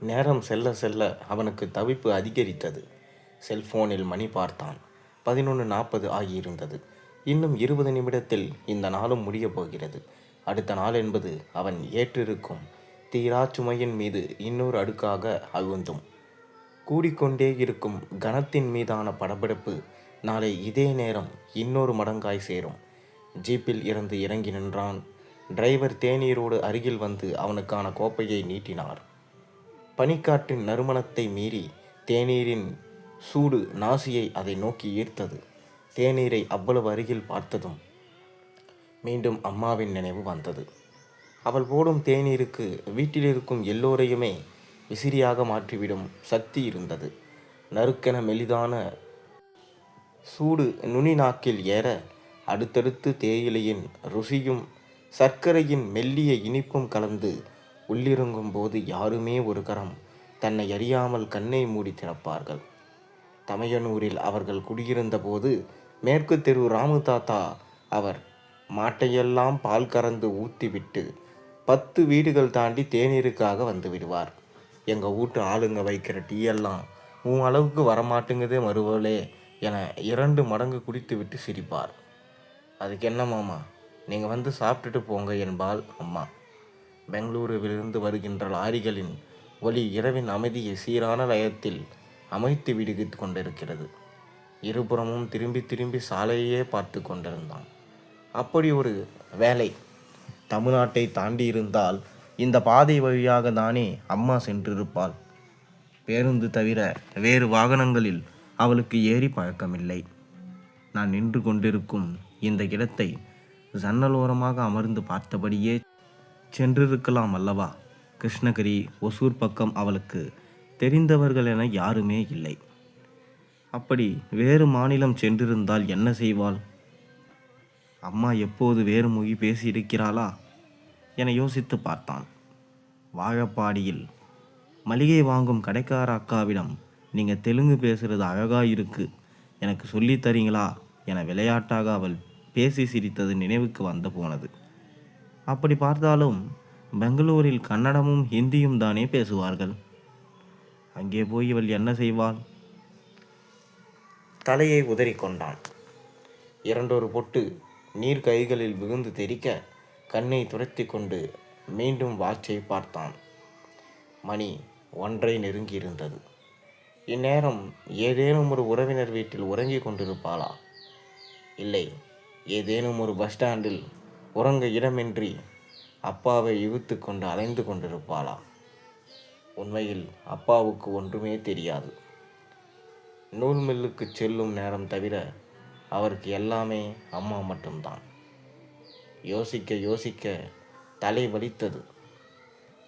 நேரம் செல்ல செல்ல அவனுக்கு தவிப்பு அதிகரித்தது. செல்போனில் மணி பார்த்தான். பதினொன்று நாற்பது ஆகியிருந்தது. இன்னும் இருபது நிமிடத்தில் இந்த நாளும் முடியப் போகிறது. அடுத்த நாள் என்பது அவன் ஏற்றிருக்கும். தீரா சுமையின் மீது இன்னொரு அடுக்காக அழுந்தும். கூடிக்கொண்டே இருக்கும் கணத்தின் மீதான படபடப்பு நாளை இதே நேரம் இன்னொரு மடங்காய் சேரும். ஜீப்பில் இருந்து இறங்கி நின்றான். டிரைவர் தேநீரோடு அருகில் வந்து அவனுக்கான கோப்பையை நீட்டினார். பனிக்காற்றின் நறுமணத்தை மீறி தேநீரின் சூடு நாசியை அதை நோக்கி ஈர்த்தது. தேநீரை அவ்வளவு அருகில் பார்த்ததும் மீண்டும் அம்மாவின் நினைவு வந்தது. அவள் போடும் தேநீருக்கு வீட்டில் இருக்கும் எல்லோரையுமே விசிறியாக மாற்றிவிடும் சக்தி இருந்தது. நறுக்கென மெலிதான சூடு நுனி நாக்கில் ஏற அடுத்தடுத்து தேயிலையின் ருசியும் சர்க்கரையின் மெல்லிய இனிப்பும் கலந்து உள்ளிறங்கும் போது யாருமே ஒரு கரம் தன்னை அறியாமல் கண்ணை மூடி திறப்பார்கள். தமையனூரில் அவர்கள் குடியிருந்த போது மேற்கு தெரு ராமு தாத்தா அவர் மாட்டையெல்லாம் பால் கறந்து ஊற்றிவிட்டு பத்து வீடுகள் தாண்டி தேநீருக்காக வந்து விடுவார். எங்கள் வீட்டு ஆளுங்க வைக்கிற டீயெல்லாம் உன் அளவுக்கு வரமாட்டேங்குதே மறுவலே என இரண்டு மடங்கு குடித்து விட்டு சிரிப்பார். அதுக்கு என்ன மாமா நீங்கள் வந்து சாப்பிட்டுட்டு போங்க என்பாள் அம்மா. பெங்களூருவிலிருந்து வருகின்ற லாரிகளின் ஒலி இரவின் அமைதியை சீரான லயத்தில் அமைத்து விடுவித்து கொண்டிருக்கிறது. இருபுறமும் திரும்பி திரும்பி சாலையே பார்த்து கொண்டிருந்தான். அப்படி ஒரு வேலை தமிழ்நாட்டை தாண்டி இருந்தால் இந்த பாதை வழியாக தானே அம்மா சென்றிருப்பாள். பேருந்து தவிர வேறு வாகனங்களில் அவளுக்கு ஏறி பழக்கமில்லை. நான் நின்று கொண்டிருக்கும் இந்த இடத்தை ஜன்னலோரமாக அமர்ந்து பார்த்தபடியே சென்றிருக்கலாம் அல்லவா? கிருஷ்ணகிரி ஒசூர் பக்கம் அவளுக்கு தெரிந்தவர்கள் என யாருமே இல்லை. அப்படி வேறு மாநிலம் சென்றிருந்தால் என்ன செய்வாள்? அம்மா எப்போது வேறு மொழி பேசியிருக்கிறாளா? என யோசித்து பார்த்தான். வாழப்பாடியில் மளிகை வாங்கும் கடைக்கார அக்காவிடம் நீங்கள் தெலுங்கு பேசுகிறது அழகாக இருக்கு. எனக்கு சொல்லித் தரீங்களா? என விளையாட்டாக அவள் பேசி சிரித்தது நினைவுக்கு வந்து போனது. அப்படி பார்த்தாலும் பெங்களூரில் கன்னடமும் ஹிந்தியும் தானே பேசுவார்கள். அங்கே போய் இவள் என்ன செய்வாள்? தலையை உதறிக்கொண்டான் இரண்டொரு பொட்டு நீர் கைகளில் விழுந்து தெறிக்க கண்ணை துரத்தி கொண்டு மீண்டும் வாட்சை பார்த்தான். மணி ஒன்றை நெருங்கியிருந்தது. இந்நேரம் ஏதேனும் ஒரு உறவினர் வீட்டில் உறங்கிக் கொண்டிருப்பாளா? இல்லை ஏதேனும் ஒரு பஸ் ஸ்டாண்டில் உறங்க இடமின்றி அப்பாவை இழுத்து கொண்டு அலைந்து கொண்டிருப்பாளா? உண்மையில் அப்பாவுக்கு ஒன்றுமே தெரியாது. நூல் மில்லுக்கு செல்லும் நேரம் தவிர அவருக்கு எல்லாமே அம்மா மட்டும்தான். யோசிக்க யோசிக்க தலை வலித்தது.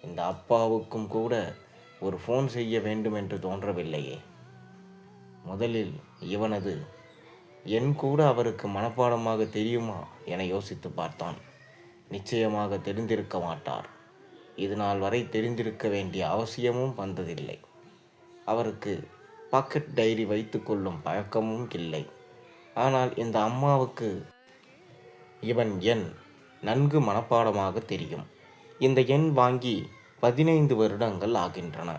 இந்த அப்பாவுக்கும் கூட ஒரு ஃபோன் செய்ய வேண்டும் என்று தோன்றவில்லையே. முதலில் இவனது என் கூட அவருக்கு மனப்பாடமாக தெரியுமா என யோசித்து பார்த்தான். நிச்சயமாக தெரிந்திருக்க மாட்டார். இது நாள் வரை தெரிந்திருக்க வேண்டிய அவசியமும் வந்ததில்லை. அவருக்கு பாக்கெட் டைரி வைத்துக்கொள்ளும் பழக்கமும் இல்லை. ஆனால் இந்த அம்மாவுக்கு இவன் எண் நன்கு மனப்பாடமாக தெரியும். இந்த எண் வாங்கி பதினைந்து வருடங்கள் ஆகின்றன.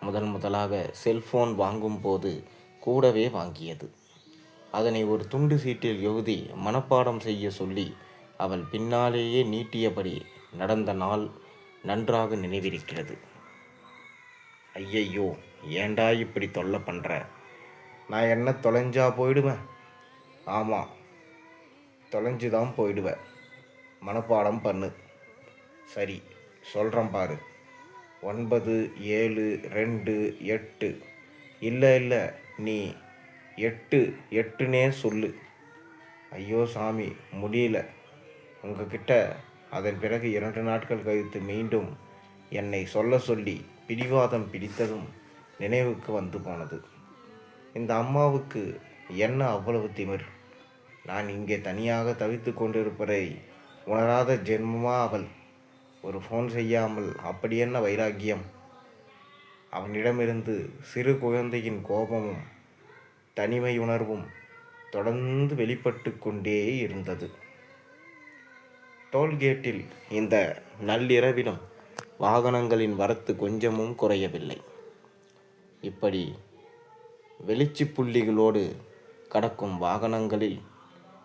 முதன் முதலாக செல்போன் வாங்கும்போது கூடவே வாங்கியது. அதனை ஒரு துண்டு சீட்டில் எழுதி மனப்பாடம் செய்ய சொல்லி அவள் பின்னாலேயே நீட்டியபடி நடந்த நாள் நன்றாக நினைவிருக்கிறது. ஐயையோ ஏன்டா இப்படி தொல்லை பண்ணுற நான் என்ன தொலைஞ்சா போயிடுவேன் ஆமாம் தொலைஞ்சு தான் போயிடுவேன் மனப்பாடம் பண்ணு. சரி சொல்கிறேன் பாரு. ஒன்பது ஏழு ரெண்டு எட்டு. இல்லை இல்லை நீ எட்டு எட்டுனே சொல்லு. ஐயோ சாமி முடியல. உங்ககிட்ட அதன் பிறகு இரண்டு நாட்கள் கழித்து மீண்டும் என்னை சொல்ல சொல்லி பிடிவாதம் பிடித்ததும் நினைவுக்கு வந்து போனது. இந்த அம்மாவுக்கு என்ன அவ்வளவு திமிர்? நான் இங்கே தனியாக தவித்து கொண்டிருப்பதை உணராத ஜென்மமா அவள்? ஒரு ஃபோன் செய்யாமல் அப்படி என்ன வைராக்கியம்? அவனிடமிருந்து சிறு குழந்தையின் கோபமும் தனிமை உணர்வும் தொடர்ந்து வெளிப்பட்டு கொண்டே இருந்தது. டோல்கேட்டில் இந்த நள்ளிரவிலும் வாகனங்களின் வரத்து கொஞ்சமும் குறையவில்லை. இப்படி வெளிச்சி புள்ளிகளோடு கடக்கும் வாகனங்களில்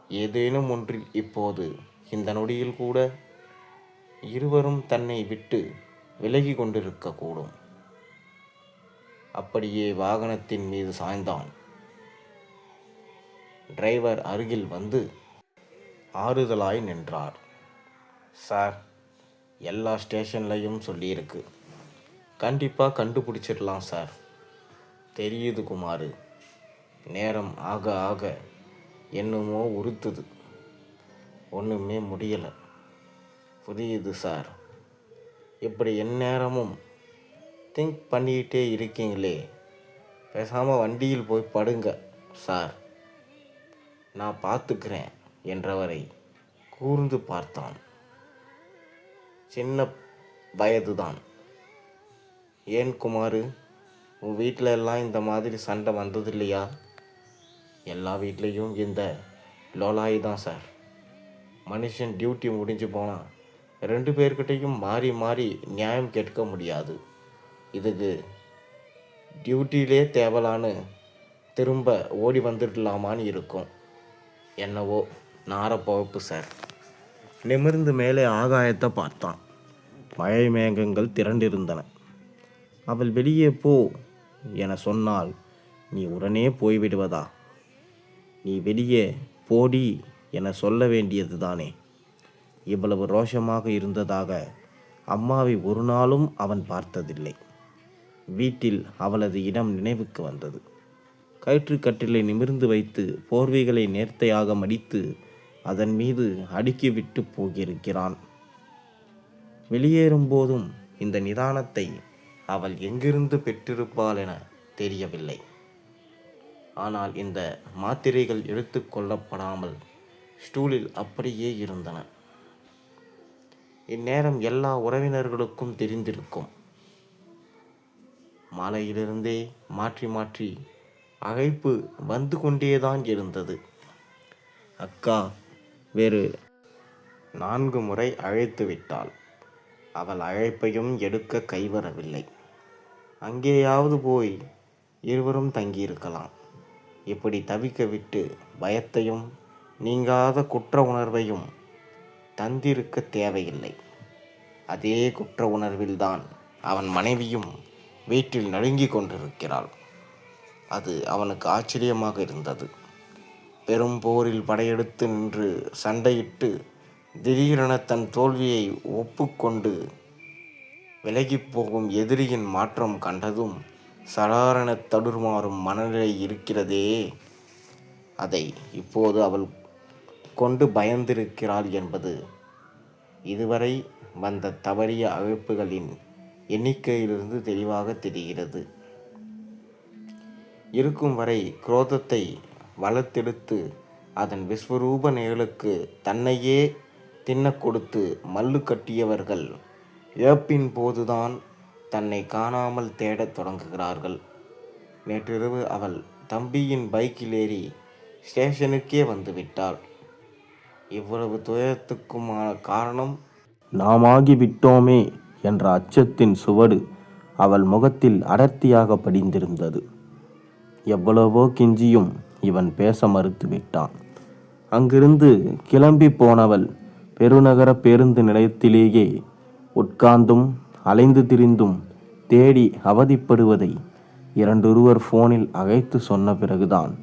ஏதேனும் ஒன்றில் இப்போது இந்த நொடியில் கூட இருவரும் தன்னை விட்டு விலகி கொண்டிருக்கக்கூடும். அப்படியே வாகனத்தின் மீது சாய்ந்தான். டிரைவர் அருகில் வந்து ஆறுதலாய் நின்றார். சார் எல்லா ஸ்டேஷன்லையும் சொல்லியிருக்கு. கண்டிப்பாக கண்டுபிடிச்சிடலாம் சார். தெரியுது குமார். நேரம் ஆக ஆக என்னமோ உறுத்துது. ஒன்றுமே முடியலை. புரியுது சார். இப்படி எந்நேரமும் திங்க் பண்ணிக்கிட்டே இருக்கீங்களே. பேசாமல் வண்டியில் போய் படுங்க சார். நான் பார்த்துக்கிறேன் என்றவரை கூர்ந்து பார்த்தான். சின்ன வயதுதான். ஏன் குமாரு உன் வீட்டில் எல்லாம் இந்த மாதிரி சண்டை வந்தது இல்லையா எல்லா வீட்லேயும் இந்த லோலாயி தான் சார். மனுஷன் டியூட்டி முடிஞ்சு போனால் ரெண்டு பேர்கிட்டையும் மாறி மாறி நியாயம் கேட்க முடியாது. இதுக்கு டியூட்டியிலே தேவலான்னு திரும்ப ஓடி வந்துடலாமான்னு இருக்கும். என்னவோ நாரப்பவப்பு சார். நிமிர்ந்து மேலே ஆகாயத்தை பார்த்தான். மழை மேகங்கள் திரண்டிருந்தன. அவள் வெளியே போ என சொன்னால் நீ உடனே போய்விடுவதா? நீ வெளியே போடி என சொல்ல வேண்டியது தானே. இவ்வளவு ரோஷமாக இருந்ததாக அம்மாவை ஒரு நாளும் அவன் பார்த்ததில்லை. வீட்டில் அவளது இடம் நினைவுக்கு வந்தது. கயிற்றுக்கட்டிலை நிமிர்ந்து வைத்து போர்வைகளை நேர்த்தையாக மடித்து அதன் மீது அடுக்கி விட்டு போகிருக்கிறான் வெளியேறும் இந்த நிதானத்தை அவள் எங்கிருந்து பெற்றிருப்பாள் என தெரியவில்லை. ஆனால் இந்த மாத்திரைகள் எடுத்துக்கொள்ளப்படாமல் ஸ்டூலில் அப்படியே இருந்தன. இந்நேரம் எல்லா உறவினர்களுக்கும் தெரிந்திருக்கும். மாலையிலிருந்தே மாற்றி மாற்றி அழைப்பு வந்து கொண்டேதான் இருந்தது. அக்கா வேறு. நான்கு முறை அழைத்து விட்டாள். அவள் அழைப்பையும் எடுக்க கைவரவில்லை. அங்கேயாவது போய் இருவரும் தங்கியிருக்கலாம். இப்படி தவிக்க விட்டு பயத்தையும் நீங்காத குற்ற உணர்வையும் தந்திருக்க தேவையில்லை. அதே குற்ற உணர்வில்தான் அவன் மனைவியும் வீட்டில் நடுங்கிக் கொண்டிருக்கிறாள். அது அவனுக்கு ஆச்சரியமாக இருந்தது. பெரும் போரில் படையெடுத்து நின்று சண்டையிட்டு திடீரென தன் தோல்வியை ஒப்புக்கொண்டு விலகிப் போகும் எதிரியின் மாற்றம் கண்டதும் சடாரண தடுமாறும் மனநிலை இருக்கிறதே. அதை இப்போது அவள் கொண்டு பயந்திருக்கிறாள் என்பது இதுவரை வந்த தவறிய அழைப்புகளின் எண்ணிக்கையிலிருந்து தெளிவாக தெரிகிறது. இருக்கும் வரை குரோதத்தை வளர்த்தெடுத்து அதன் விஸ்வரூப நிகழுக்கு தன்னையே தின்னக் கொடுத்து மல்லு கட்டியவர்கள் இழப்பின் போதுதான் தன்னை காணாமல் தேடத் தொடங்குகிறார்கள். நேற்றிரவு அவள் தம்பியின் பைக்கில் ஏறி ஸ்டேஷனுக்கே வந்துவிட்டாள் இவ்வளவு துயரத்துக்குமான காரணம்? நாம் ஆகிவிட்டோமே என்ற அச்சத்தின் சுவடு அவள் முகத்தில் அடர்த்தியாக படிந்திருந்தது. எவ்வளவோ கெஞ்சியும் இவன் பேச மறுத்து விட்டான் அங்கிருந்து கிளம்பி போனவள் பெருநகர பேருந்து நிலையத்திலேயே உட்கார்ந்தும் அலைந்து திரிந்தும் தேடி அவதிப்படுவதை இரண்டொருவர் ஃபோனில் அழைத்து சொன்ன பிறகுதான்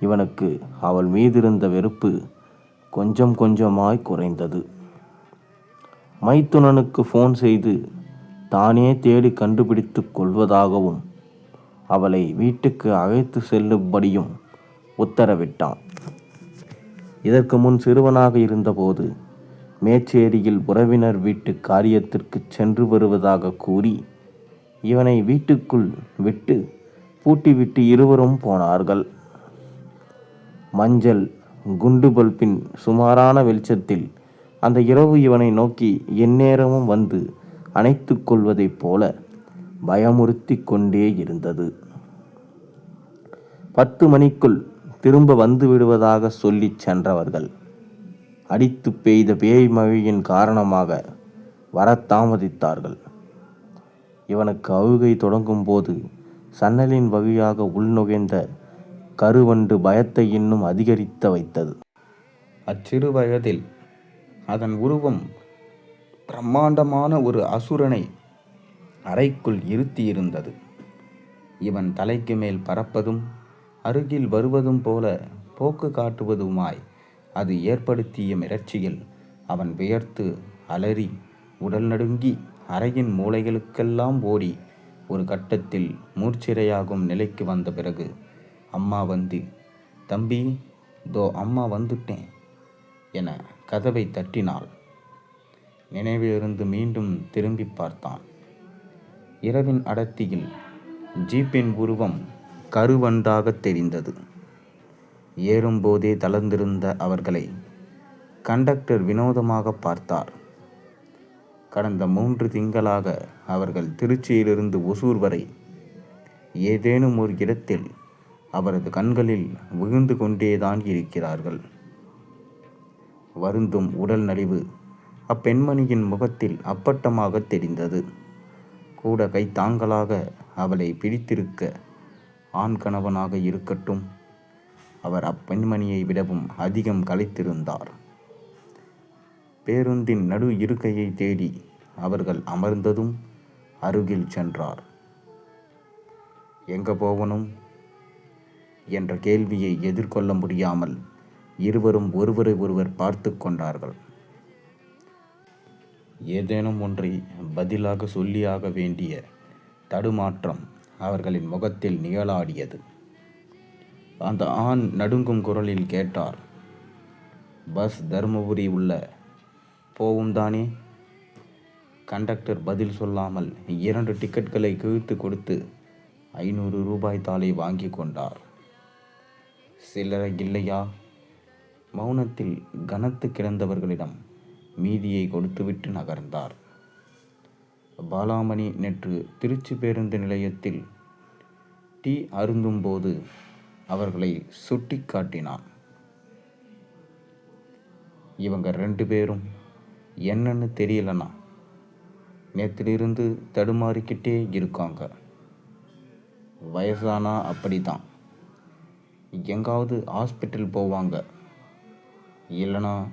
இவனுக்கு அவள் மீதிருந்த வெறுப்பு கொஞ்சம் கொஞ்சமாய் குறைந்தது. மைத்துனனுக்கு ஃபோன் செய்து தானே தேடி கண்டுபிடித்து கொள்வதாகவும் அவளை வீட்டுக்கு அழைத்து செல்லும்படியும் உத்தரவிட்டான். இதற்கு முன் சிறுவனாக இருந்தபோது மேச்சேரியில் உறவினர் வீட்டு காரியத்திற்கு சென்று வருவதாக கூறி இவனை வீட்டுக்குள் விட்டு பூட்டிவிட்டு இருவரும் போனார்கள். மஞ்சள் குண்டு பல்பின் சுமாரான வெளிச்சத்தில் அந்த இரவு இவனை நோக்கி எந்நேரமும் வந்து அணைத்து கொள்வதைப் போல பயமுறுத்தி கொண்டே இருந்தது. பத்து மணிக்குள் திரும்ப வந்து விடுவதாக சொல்லிச் சென்றவர்கள் அடித்து பெய்த பேய் மழையின் காரணமாக வர தாமதித்தார்கள். இவனுக்கு அழுகை தொடங்கும் போது சன்னலின் வழியாக உள்நுகைந்த கருவண்டு பயத்தை இன்னும் அதிகரித்த வைத்தது. அச்சிறு வயதில் அதன் உருவம் பிரம்மாண்டமான ஒரு அசுரனை அறைக்குள் இருத்தியிருந்தது. இவன் தலைக்கு மேல் பறப்பதும் அருகில் வருவதும் போல போக்கு காட்டுவதுமாய் அது ஏற்படுத்திய மிரட்சியில் அவன் வியர்த்து அலறி உடல் நடுங்கி அறையின் மூலைகளுக்கெல்லாம் ஓடி ஒரு கட்டத்தில் மூர்ச்சிரையாகும் நிலைக்கு வந்த பிறகு அம்மா வந்து தம்பி தோ அம்மா வந்துட்டேன் என கதவை தட்டினாள். நினைவிலிருந்து மீண்டும் திரும்பி பார்த்தான். இரவின் அடர்த்தியில் ஜீப்பின் உருவம் கருவண்டாக தெரிந்தது. ஏறும்போதே தளர்ந்திருந்த அவர்களை கண்டக்டர் வினோதமாக பார்த்தார். கடந்த மூன்று திங்களாக அவர்கள் திருச்சியிலிருந்து ஒசூர் வரை ஏதேனும் ஒரு இடத்தில் அவரது கண்களில் விழுந்து கொண்டேதான் இருக்கிறார்கள். வருந்தும் உடல் நலிவு அப்பெண்மணியின் முகத்தில் அப்பட்டமாக தெரிந்தது. கூட கைத்தாங்களாக அவளை பிடித்திருக்க ஆண் கணவனாக இருக்கட்டும். அவர் அப்பெண்மணியை விடவும் அதிகம் கலைத்திருந்தார் பேருந்தின் நடு இருக்கையை தேடி அவர்கள் அமர்ந்ததும் அருகில் சென்றார். எங்க போவனும் என்ற கேள்வியை எதிர்கொள்ள முடியாமல் இருவரும் ஒருவரை ஒருவர் பார்த்து கொண்டார்கள். ஏதேனும் ஒன்றை பதிலாக சொல்லியாக வேண்டிய தடுமாற்றம் அவர்களின் முகத்தில் நிகழாடியது. அந்த ஆண் நடுங்கும் குரலில் கேட்டார் பஸ் தருமபுரி உள்ள போவும் தானே? கண்டக்டர் பதில் சொல்லாமல் இரண்டு டிக்கெட்களை கிழித்து கொடுத்து ஐநூறு ரூபாய் தாளை வாங்கி கொண்டார். சிலரை இல்லையா? மௌனத்தில் கனத்து கிடந்தவர்களிடம் மீதியை கொடுத்துவிட்டு நகர்ந்தார். பாலாமணி நேற்று திருச்சி பேருந்து நிலையத்தில் டீ அருந்தும்போது அவர்களை சுட்டி காட்டினான். இவங்க ரெண்டு பேரும் என்னன்னு தெரியலண்ணா. நேற்றிலிருந்து தடுமாறிக்கிட்டே இருக்காங்க. வயசானா அப்படிதான் எங்காவது ஹாஸ்பிட்டல் போவாங்க. இல்லைனா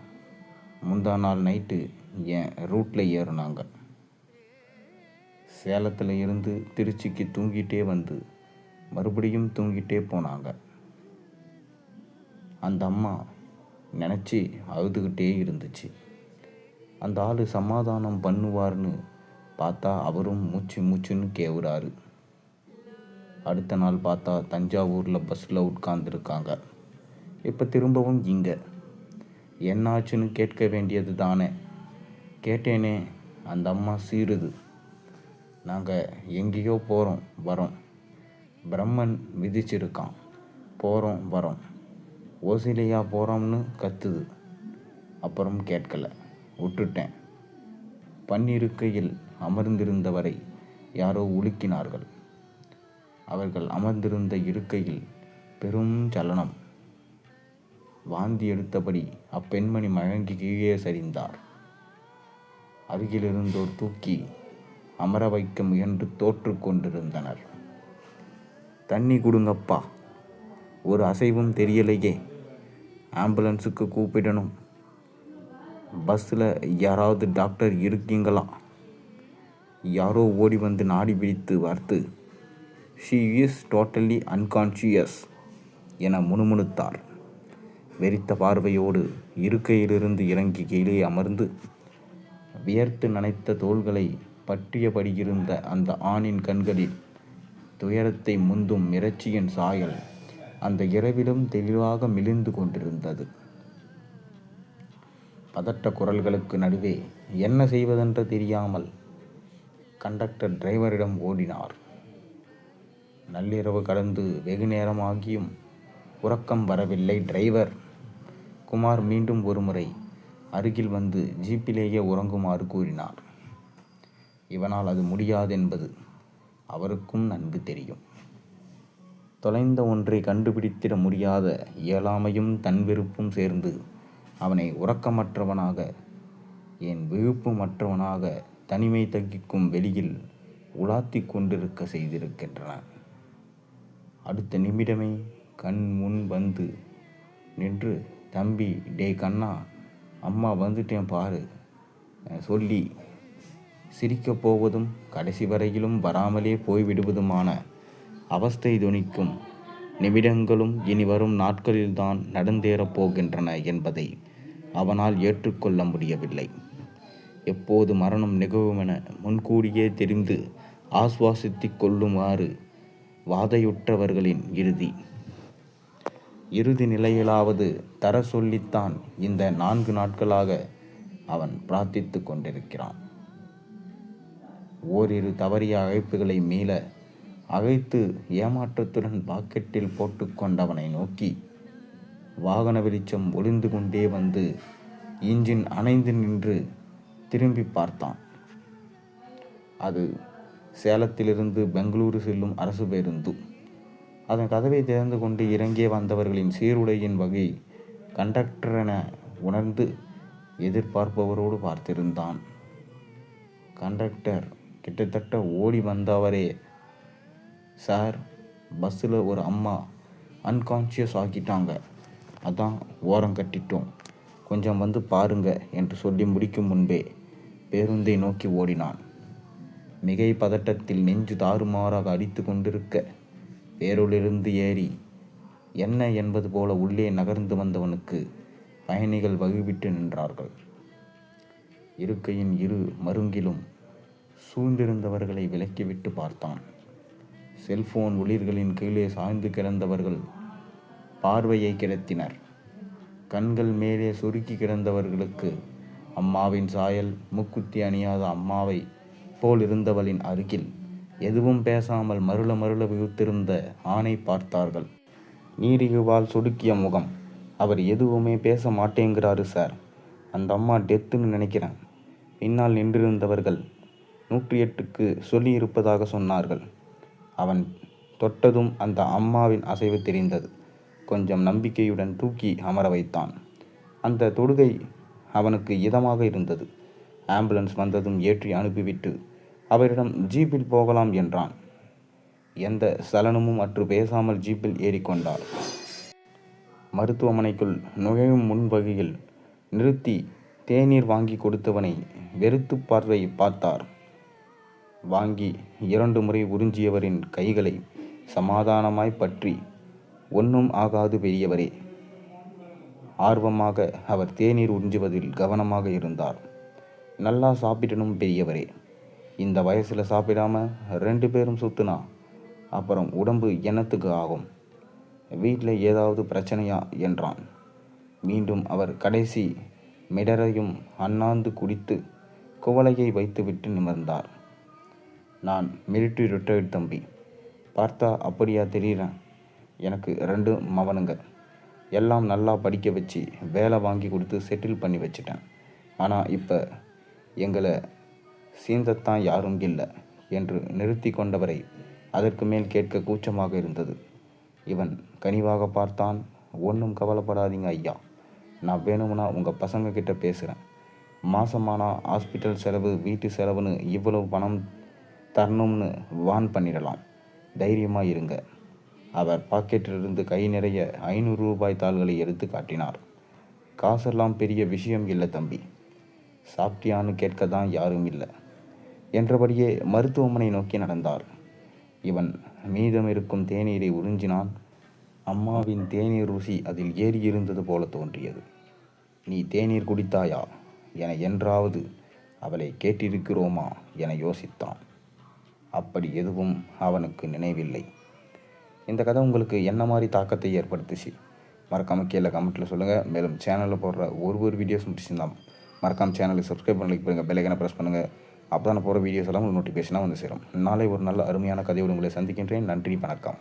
முந்தா நாள் நைட்டு என் ரூட்டில் ஏறினாங்க. சேலத்தில் இருந்து திருச்சிக்கு தூங்கிட்டே வந்து மறுபடியும் தூங்கிட்டே போனாங்க. அந்த அம்மா நினச்சி அழுதுகிட்டே இருந்துச்சு. அந்த ஆள் சமாதானம் பண்ணுவார்னு பார்த்தா அவரும் மூச்சு மூச்சுன்னு கேவுறாரு. அடுத்த நாள் பார்த்தா தஞ்சாவூரில் பஸ்ஸில் உட்காந்துருக்காங்க இப்போ திரும்பவும் இங்கே. என்னாச்சுன்னு கேட்க வேண்டியது தானே. கேட்டேனே அந்த அம்மா சீருது நாங்கள் எங்கேயோ போகிறோம் வரோம். பிரம்மன் விதிச்சிருக்கான். போகிறோம் வரோம். ஓசிலையா போகிறோம்னு கத்துது. அப்புறம் கேட்கலை. விட்டுட்டேன். பன்னிருக்கையில் அமர்ந்திருந்தவரை யாரோ உலுக்கினார்கள். அவர்கள் அமர்ந்திருந்த இருக்கையில் பெரும் சலனம். வாந்தி எடுத்தபடி அப்பெண்மணி மயங்கி கீழே சரிந்தார். அருகிலிருந்தோர் தூக்கி அமர வைக்க முயன்று தோற்று கொண்டிருந்தனர். தண்ணி கொடுங்கப்பா. ஒரு அசைவும் தெரியலையே. ஆம்புலன்ஸுக்கு கூப்பிடணும். பஸ்ஸில் யாராவது டாக்டர் இருக்கீங்களா? யாரோ ஓடி வந்து நாடி பிடித்து வார்த்து ஷீ இஸ் டோட்டலி அன்கான்ஷியஸ் என முணுமுணுத்தார். வெறித்த பார்வையோடு இருக்கையிலிருந்து இறங்கி கீழே அமர்ந்து வியர்த்து நனைத்த தோள்களை பற்றியபடி இருந்த அந்த ஆணின் கண்களில் துயரத்தை முந்தும் மிரட்சியின் சாயல் அந்த இரவிலும் தெளிவாக மிளிந்து கொண்டிருந்தது. பதட்ட குரல்களுக்கு நடுவே என்ன செய்வதென்று தெரியாமல் கண்டக்டர் டிரைவரிடம் ஓடினார். நள்ளிரவு கடந்து வெகு நேரமாகியும் உறக்கம் வரவில்லை டிரைவர். குமார் மீண்டும் ஒருமுறை அருகில் வந்து ஜீப்பிலேயே உறங்குமாறு கூறினார். இவனால் அது முடியாதென்பது அவருக்கும் நன்கு தெரியும். தொலைந்த ஒன்றை கண்டுபிடித்திட முடியாத இயலாமையும் தன் விருப்பும் சேர்ந்து அவனை உறக்கமற்றவனாக என் விழுப்புமற்றவனாக தனிமை தகிக்கும் வெளியில் உலாத்தி கொண்டிருக்க செய்திருக்கின்றன. அடுத்த நிமிடமே கண் முன் வந்து நின்று தம்பி டே கண்ணா அம்மா வந்துட்டேன் பாரு. சொல்லி. சிரிக்கப் போவதும் கடைசி வரையிலும் வராமலே போய்விடுவதுமான அவஸ்தை துணிக்கும் நிமிடங்களும் இனி வரும் நாட்களில்தான் நடந்தேறப் போகின்றன என்பதை அவனால் ஏற்றுக்கொள்ள முடியவில்லை. எப்போது மரணம் நிகழுமென முன்கூடியே தெரிந்து ஆஸ்வாசித்து கொள்ளுமாறு வாதையுற்றவர்களின் இறுதி இறுதி நிலையிலாவது தர சொல்லித்தான் இந்த நான்கு நாட்களாக அவன் பிரார்த்தித்து கொண்டிருக்கிறான். ஓரிரு தவறிய அழைப்புகளை மீள அழைத்து ஏமாற்றத்துடன் பாக்கெட்டில் போட்டுக்கொண்டவனை நோக்கி வாகன வெளிச்சம் ஒளிந்து கொண்டே வந்து இன்ஜின் அணைந்து நின்று திரும்பி பார்த்தான். அது சேலத்திலிருந்து பெங்களூரு செல்லும் அரசு பேருந்து. அதன் கதவை திறந்து கொண்டு இறங்கிய வந்தவர்களின் சீருடையின் வகை கண்டக்டர் என உணர்ந்து எதிர்பார்ப்பவரோடு பார்த்திருந்தான். கண்டக்டர் கிட்டத்தட்ட ஓடி வந்தவரே. சார் பஸ்ஸில் ஒரு அம்மா அன்கான்ஷியஸ் ஆக்கிட்டாங்க. அதான் ஓரம் கட்டிட்டோம். கொஞ்சம் வந்து பாருங்க என்று சொல்லி முடிக்கும் முன்பே பேருந்தை நோக்கி ஓடினான். மிகை பதட்டத்தில் நெஞ்சு தாறுமாறாக அடித்து கொண்டிருக்க பேருளிருந்து ஏறி என்ன என்பது போல உள்ளே நகர்ந்து வந்தவனுக்கு பயணிகள் வகுவிட்டு நின்றார்கள். இருக்கையின் இரு மருங்கிலும் சூழ்ந்திருந்தவர்களை விலக்கிவிட்டு பார்த்தான். செல்போன் ஒளிர்களின் கீழே சாய்ந்து கிடந்தவர்கள் பார்வையை கிடத்தினர். கண்கள் மேலே சுருக்கி கிடந்தவர்களுக்கு அம்மாவின் சாயல் மூக்குத்தி அணியாத அம்மாவை போல் இருந்தவளின் அருகில் எதுவும் பேசாமல் மருள மருள விழுத்திருந்த ஆணை பார்த்தார்கள். நீரிகுவால் சுடுக்கிய முகம். அவர் எதுவுமே பேச மாட்டேங்கிறாரு சார் அந்த அம்மா டெத்துன்னு நினைக்கிறேன். பின்னால் நின்றிருந்தவர்கள் நூற்றி எட்டுக்கு சொல்லியிருப்பதாக சொன்னார்கள். அவன் தொட்டதும் அந்த அம்மாவின் அசைவு தெரிந்தது. கொஞ்சம் நம்பிக்கையுடன் தூக்கி அமர வைத்தான். அந்த தொடுகை அவனுக்கு இதமாக இருந்தது. ஆம்புலன்ஸ் வந்ததும் ஏற்றி அனுப்பிவிட்டு அவரிடம் ஜீப்பில் போகலாம் என்றான். எந்த சலனமும் அற்று பேசாமல் ஜீப்பில் ஏறிக்கொண்டார் மருத்துவமனைக்குள் நுழையும் முன்வகையில் நிறுத்தி தேநீர் வாங்கி கொடுத்தவனை வெறுத்து பார்வை பார்த்தார். வாங்கி இரண்டு முறை உறிஞ்சியவரின் கைகளை சமாதானமாய் பற்றி ஒன்றும் ஆகாது பெரியவரே. ஆர்வமாக அவர் தேநீர் உறிஞ்சுவதில் கவனமாக இருந்தார். நல்லா சாப்பிடணும் பெரியவரே. இந்த வயசில் சாப்பிடாம ரெண்டு பேரும் சுத்துனா அப்புறம் உடம்பு என்னத்துக்கு ஆகும்? வீட்டில் ஏதாவது பிரச்சனையா? என்றான். மீண்டும் அவர் கடைசி மிடரையும் அண்ணாந்து குடித்து குவளையை வைத்துவிட்டு நிமிர்ந்தார். நான் மிலிட்ரி ரிட்டையர்ட் தம்பி. பார்த்தா அப்படியா தெரியுறேன் எனக்கு ரெண்டு மவனுங்க. எல்லாம் நல்லா படிக்க வச்சு வேலை வாங்கி கொடுத்து செட்டில் பண்ணி வச்சிட்டேன். ஆனால் இப்போ எங்களை சீந்தத்தான் யாரும் இல்லை என்று நிறுத்தி கொண்டவரை அதற்கு மேல் கேட்க கூச்சமாக இருந்தது. இவன் கனிவாக பார்த்தான். ஒன்றும் கவலைப்படாதீங்க ஐயா. நான் வேணும்னா உங்கள் பசங்க கிட்ட பேசுகிறேன் மாசமானா ஹாஸ்பிட்டல் செலவு வீட்டு செலவுன்னு இவ்வளவு பணம் தரணும்னு வான் பண்ணிடலாம். தைரியமாக இருங்க. அவர் பாக்கெட்டிலிருந்து கை நிறைய ஐநூறு ரூபாய் தாள்களை எடுத்து காட்டினார். காசெல்லாம் பெரிய விஷயம் இல்லை தம்பி. சாப்பிட்டியான்னு கேட்க தான் யாரும் இல்லை. என்றபடியே மருத்துவமனை நோக்கி நடந்தார். இவன் மீதம் இருக்கும் தேநீரை உறிஞ்சினான். அம்மாவின் தேநீர் ருசி அதில் ஏறி இருந்தது போல தோன்றியது. நீ தேநீர் குடித்தாயா? என என்றாவது அவளை கேட்டிருக்கிறோமா? என யோசித்தான். அப்படி எதுவும் அவனுக்கு நினைவில்லை. இந்த கதை உங்களுக்கு என்ன மாதிரி தாக்கத்தை ஏற்படுத்துச்சு? மறக்காமல் கீழே கமெண்ட்டில் சொல்லுங்கள் மேலும் சேனலில் போடுற ஒரு ஒரு வீடியோஸ் முடிச்சிருந்தான் மறக்காம சேனலுக்கு சப்ஸ்கிரைப் பண்ணி click பண்ணுங்கள் பெல்லைக்கனை ப்ரெஸ் பண்ணுங்கள் அப்போ தான் போகிற வீடியோஸ் எல்லாம் ஒரு நோட்டிஃபிகேஷனாக வந்து சேரும். நாளை ஒரு நல்ல அருமையான கதையோடு உங்களை சந்திக்கின்றேன். நன்றி வணக்கம்.